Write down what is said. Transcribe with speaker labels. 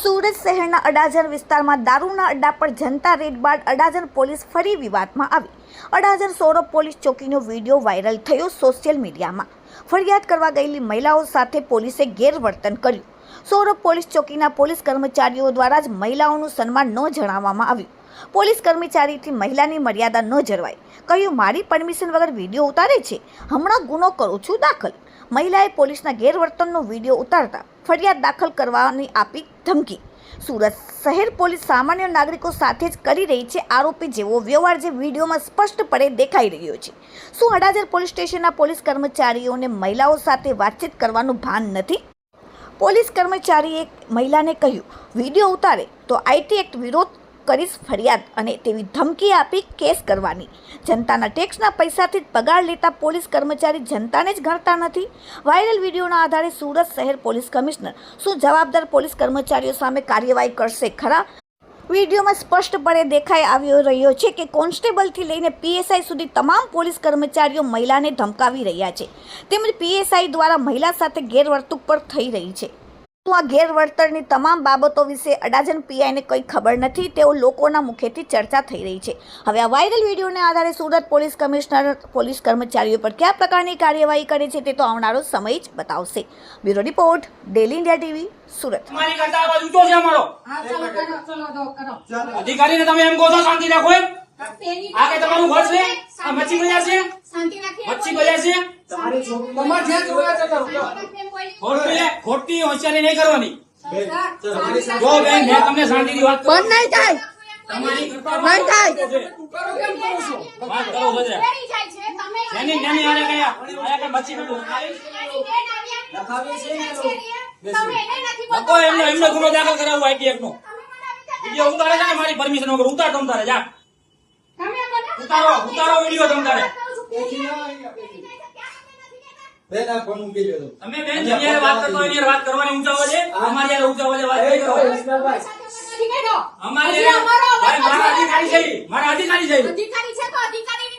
Speaker 1: સુરત શહેરના અડાજણ વિસ્તારમાં દારૂના અડ્ડા પર જનતા રેડ બાદ અડાજણ પોલીસ ફરી વિવાદમાં આવી. અડાજણ સૌરભ પોલીસ ચોકીનો વીડિયો વાયરલ થયો સોશિયલ મીડિયામાં. ફરિયાદ કરવા ગયેલી મહિલાઓ સાથે પોલીસે ગેરવર્તન કર્યું. સૌરભ પોલીસ ચોકીના પોલીસ કર્મચારીઓ દ્વારા જ મહિલાઓનું સન્માન ન જણાવવામાં આવ્યું. પોલીસ કર્મચારીથી મહિલાની મર્યાદા ન જળવાય. કહ્યું, મારી પરમિશન વગર વીડિયો ઉતારે છે. હમણાં ગુનો કરું છું દાખલ. મહિલાએ પોલીસના ગેરવર્તનનો વીડિયો ઉતારતા ફરિયાદ દાખલ કરવાની આપી ધમકી. સુરત શહેર પોલીસ સામાન્ય નાગરિકો સાથે જ કરી રહી છે આરોપી જેવો વ્યવહાર જે વિડીયોમાં સ્પષ્ટપણે દેખાઈ રહ્યો છે. શું અડાજર પોલીસ સ્ટેશનના પોલીસ કર્મચારીઓને મહિલાઓ સાથે વાતચીત કરવાનું ભાન નથી? પોલીસ કર્મચારીએ મહિલાને કહ્યું, વીડિયો ઉતારે તો આઈટી એક્ટ વિરોધ કરીશ ફરિયાદ અને તેવી ધમકી આપી કેસ કરવાની. જનતાના ટેક્સના પૈસાથી જ પગાર લેતા પોલીસ કર્મચારી જનતાને જ ગણતા નથી. વાયરલ વિડીયોના આધારે સુરત શહેર પોલીસ કમિશનર શું જવાબદાર પોલીસ કર્મચારીઓ સામે કાર્યવાહી કરશે ખરા? વિડીયોમાં સ્પષ્ટપણે દેખાઈ આવ્યો રહ્યો છે કે કોન્સ્ટેબલથી લઈને પીએસઆઈ સુધી તમામ પોલીસ કર્મચારીઓ મહિલાને ધમકાવી રહ્યા છે. તેમજ પીએસઆઈ દ્વારા મહિલા સાથે ગેરવર્તણૂક પણ થઈ રહી છે. શું આ ગેરવર્તણની તમામ બાબતો વિશે અડાજન પીઆઈને કંઈ ખબર નથી તેઓ લોકોના મુખેથી ચર્ચા થઈ રહી છે. હવે આ વાયરલ વિડીયોને આધારે સુરત પોલીસ કમિશનર પોલીસ કર્મચારીઓ પર કયા પ્રકારની કાર્યવાહી કરે છે તે તો આવનારો સમય જ બતાવશે. Bureau report daily India TV Surat.
Speaker 2: અધિકારીને તમે એમ કહો છો શાંતિ રાખો એમ? આ કે તમારું ઘર છે આ મચી ગયા છે? મચ્છી બજાર છે?
Speaker 3: તમારી તમારે જ્યાં જોવા જતા.
Speaker 2: ખોટી ખોટી હોશિયારી નહીં કરવાની. જો બેન મેં તમને શાંતિથી વાત
Speaker 4: બંધ નહીં થાય. નહીં?
Speaker 2: વાત કરો આને કયા? આયા કે મચ્છી એમનો એમનો ગુનો દાખલ કરાવવો આઈટીએફ નો વીડિયો ઉતારે છે ને મારી પરમિશન વગર? ઉતાર તમ તારે જા. ઉતારો ઉતારો વીડિયો તમ તારે
Speaker 3: બેઠી ના અહીંયા બેઠી. બેન આ ફોન મૂકી દેજો.
Speaker 2: તમે બેન જેની વાત કરતો એની વાત કરવાની ઊંચા છે અમારી હારે ઊંચા અવાજે વાત
Speaker 3: એ
Speaker 2: નહીં
Speaker 3: કહો,
Speaker 2: કરો અમારી
Speaker 5: અમારો
Speaker 2: મારા અધિકારી છે મારા અધિકારી છે
Speaker 5: અધિકારી છે તો અધિકારી